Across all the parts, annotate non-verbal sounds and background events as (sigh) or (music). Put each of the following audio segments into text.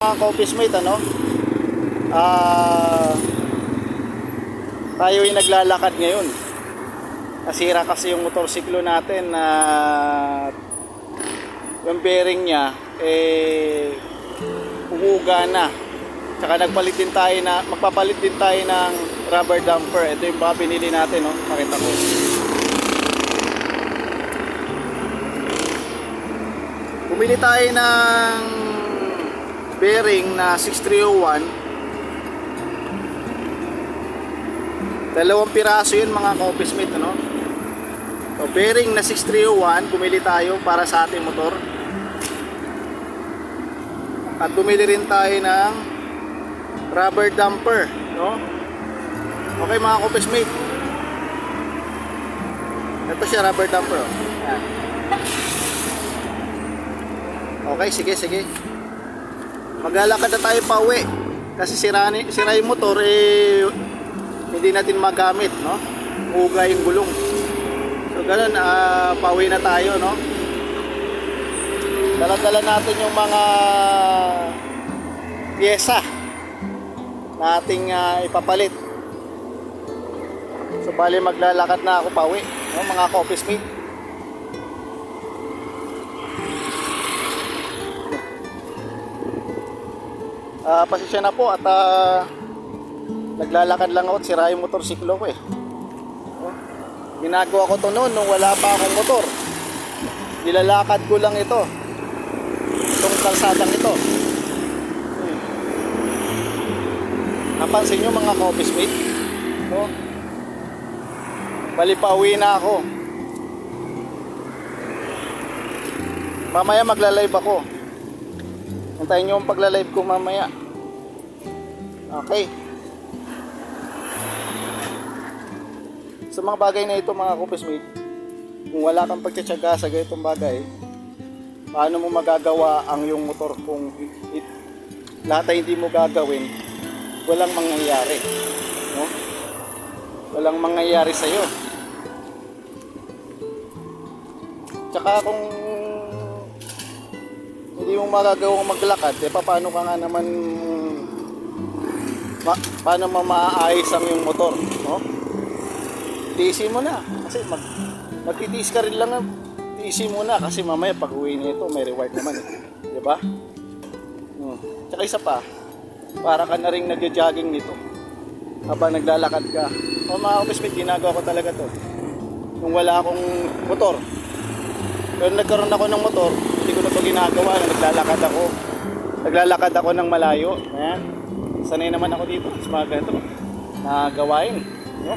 mga ka-office mate, ano? Ah, tayo ay naglalakad ngayon. Nasira kasi yung motorsiklo natin na yung bearing niya eh umuga na. Tsaka nagpalit din tayo na magpapalit din tayo ng rubber dumper. Ito yung mga binili natin, no? Makita ko. Bumili tayo ng bearing na 6301 dalawang piraso yun mga ka-office mate ano? so bearing na 6301 bumili tayo para sa ating motor at bumili rin tayo ng rubber dumper no? okay mga ka-office mate ito siya rubber dumper oh. Okay sige sige maglalakad na tayo pa uwi. Kasi sira, sira yung motor eh hindi natin magamit no? Uga yung gulong. So ganun ah, pauwi na tayo no? Dala-dala natin yung mga pyesa na ating ah, ipapalit. So bali maglalakad na ako pauwi no? Mga ka-office mate Ah, pasensya na po at ah, naglalakad lang ako at sira yung motorsiklo ko eh. Oh, ginagawa ko to noon nung wala pa akong motor. Nilalakad ko lang ito. Itong kalsadang ito. Hmm. Napansin nyo mga ka-office mate? Oh. Pa uwi na ako. Mamaya magla-live ako. Hintayin nyo ang pagla-live ko mamaya. Okay. Sa mga bagay na ito mga kupis mate, kung wala kang pagtsatsaga sa ganitong bagay, paano mo magagawa ang yung motor kung it, lahat ay hindi mo gagawin, walang mangyayari. No? Walang mangyayari sa'yo. Tsaka kung hindi mo magagawang maglakad, eh paano ka nga naman ma, paano mo maaayos ang yung motor, no? Tiisin mo na kasi mag magtitiis ka rin lang ng tiisin mo na kasi mamaya pag uwi nito may reward naman eh. 'Di ba? Hmm. Tsaka isa pa, para ka na rin nagja-jogging nito habang naglalakad ka. O mga office ginagawa ko talaga to. Nung wala akong motor, pero nagkaroon ako ng motor, hindi ko na ito ginagawa. Naglalakad ako. Naglalakad ako ng malayo. Ayan. Sanay naman ako dito sa mga ganito na gawain. No?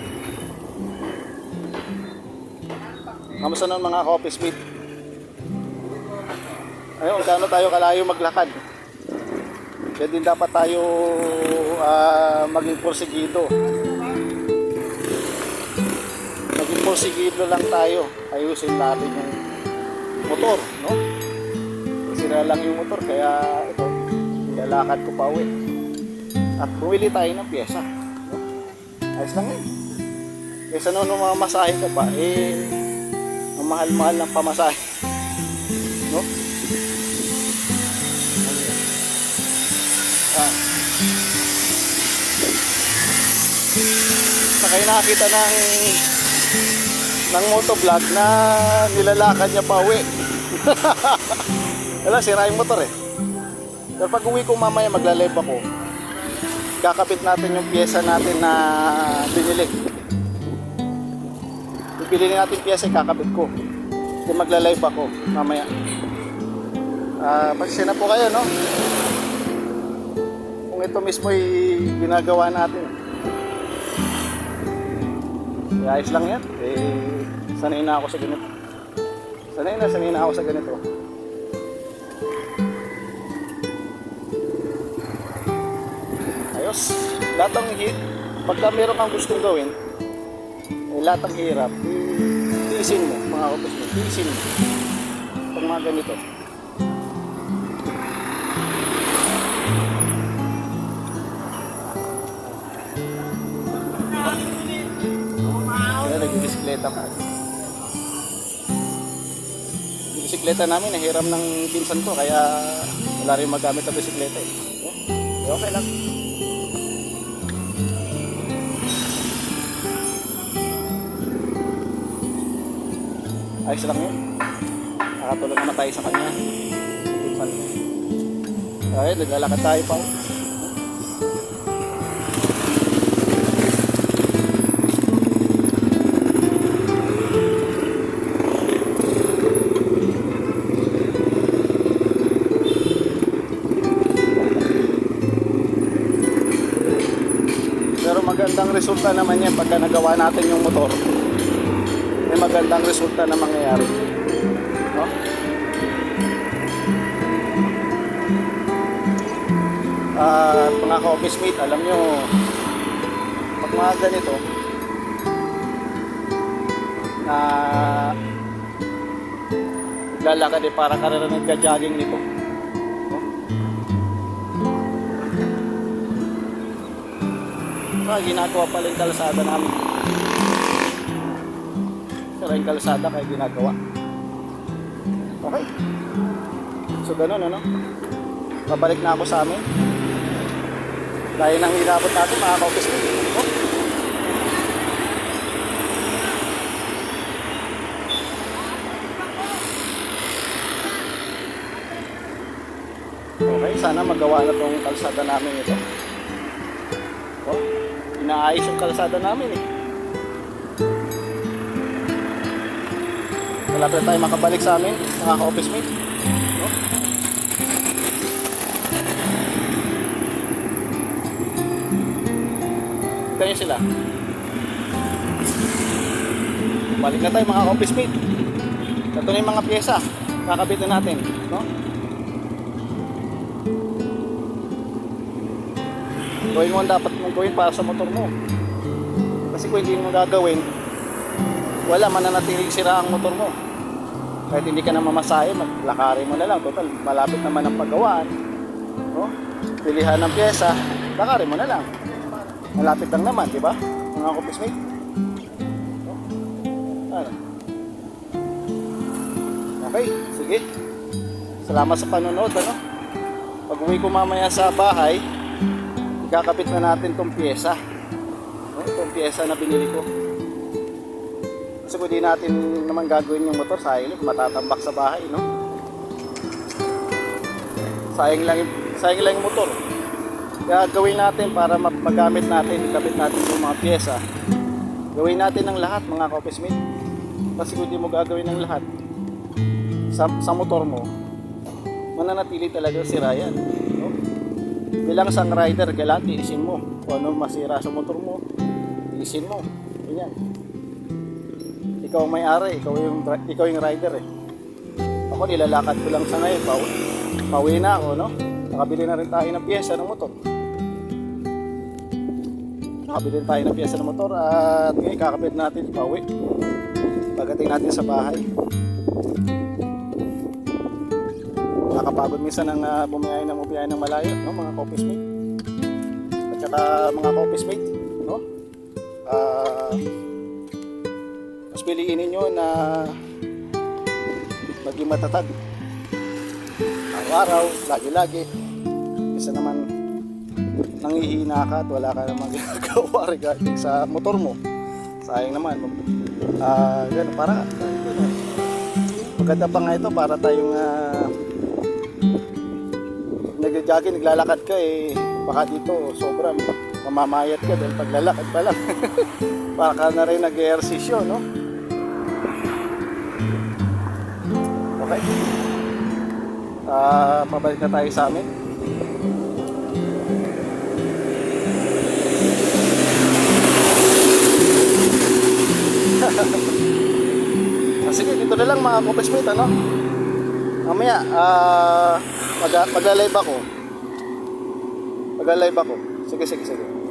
Kamusta nun mga ka-office mate? Ayun, gaano tayo kalayo maglakad. Kaya din dapat tayo ah, maging porsigido. Maging porsigido lang tayo. Ayusin natin yung motor, no? Sira lang yung motor, kaya ito, nilalakad ko pa uwi. At bumili tayo ng pyesa. No? Ayos lang yun. Kaysa nung mamasahe ka pa, eh, ang mahal-mahal ng pamasahe. No? Ah. Sakay nakakita ng ng motovlog na nilalakad niya pa uwi. (laughs) Wala, sira yung motor eh. Pero pag uwi ko mamaya magla-live ako, kakapit natin yung pyesa natin na binili. Bibili natin pyesa, kakapit ko. Then magla-live ako mamaya. Ah, uh, na po kayo, no? Kung ito mismo ay ginagawa natin. Ayos lang yan. Eh, sanay na ako sa ganito. Sanay na, sanay na ako sa ganito. Ayos. Lahat ng hit, pagka meron kang gustong gawin, eh, lahat ng hirap, tiisin mo, mga kapos mo, tiisin mo. Pag mga ganito. Kaya nag-bisikleta ka. Yung bisikleta namin, nahiram ng pinsan ko, kaya Wala rin magamit ang bisikleta eh. Eh, Okay lang. Ayos lang yun. Nakatulong naman tayo sa kanya. Ay, naglalakad tayo pa. Magandang resulta naman yan pagka nagawa natin yung motor. Magandang resulta na mangyayari. No? At mga ka-office mate, alam nyo, pag mga ganito, na lalakad eh, para ka rin nagka-jogging nito. No? Ah, ginagawa pala yung kalsada namin. Sira yung kalsada kaya ginagawa. Okay. So ganun ano. Pabalik na ako sa amin. Dahil nang inabot natin mga ka-office mate. Oh. Okay, sana magawa na tong kalsada namin ito. Oh, inaayos yung kalsada namin eh. Malapit tayo makabalik sa amin, mga ka-office mate. Ito yun sila. Balik na tayo mga ka-office mate. Ito na yung mga pyesa. Kakabit na natin. No? Gawin mo ang dapat mong gawin para sa motor mo. Kasi kung hindi mo gagawin, wala mananatiling sira ang motor mo. Kahit hindi ka na mamasahe, maglakarin mo na lang. Total, malapit naman ang paggawaan. No? Pilihan ng pyesa, lakarin mo na lang. Malapit lang naman, di ba? Mga office mate. No? Ano? Okay, sige. Salamat sa panonood, ano? Pag uwi ko mamaya sa bahay, ikakabit na natin tong pyesa. No? Itong pyesa na binili ko. Kung di natin naman gagawin yung motor, sayang matatambak sa bahay, no? Sayang lang, sayang lang yung motor. Kaya gawin natin para ma- magamit natin, ikabit natin yung mga pyesa. Gawin natin ng lahat, mga ka-office mate. Kasi kung di mo gagawin ng lahat, sa, sa motor mo, mananatili talaga si Ryan. No? Bilang isang rider, kailangan tiisin mo. Kung ano masira sa motor mo, tiisin mo. Ganyan. Ikaw ang may-ari, ikaw yung, ikaw yung rider eh. Ako nilalakad ko lang sa ngayon, pauwi, pauwi na ako, no? Nakabili na rin tayo ng pyesa ng motor. Nakabili tayo ng pyesa ng motor at ngayon kakabit natin pauwi. Pagdating natin sa bahay. Nakapagod minsan ang uh, bumiyahin ng bumiyahin ng malayo, no, mga office mate. At saka mga office mate, no? Ah, mas piliin ninyo na maging matatag. Araw-araw, lagi-lagi. Isa naman nangihina ka at wala ka namang (laughs) ginagawa regarding sa motor mo. Sayang naman. Ah, ganun, para maganda pa nga ito para tayong uh, nagja-jogging, naglalakad ka eh baka dito sobrang mamamayat ka dahil paglalakad pa lang (laughs) para ka na rin nag-ehersisyo no okay Ah, pabalik na tayo sa amin (laughs) Ah, sige, dito na lang mga kopesmate, ano? Mamaya, ah, mag, magla-live ako. Magla-live ako. Sige, sige, sige.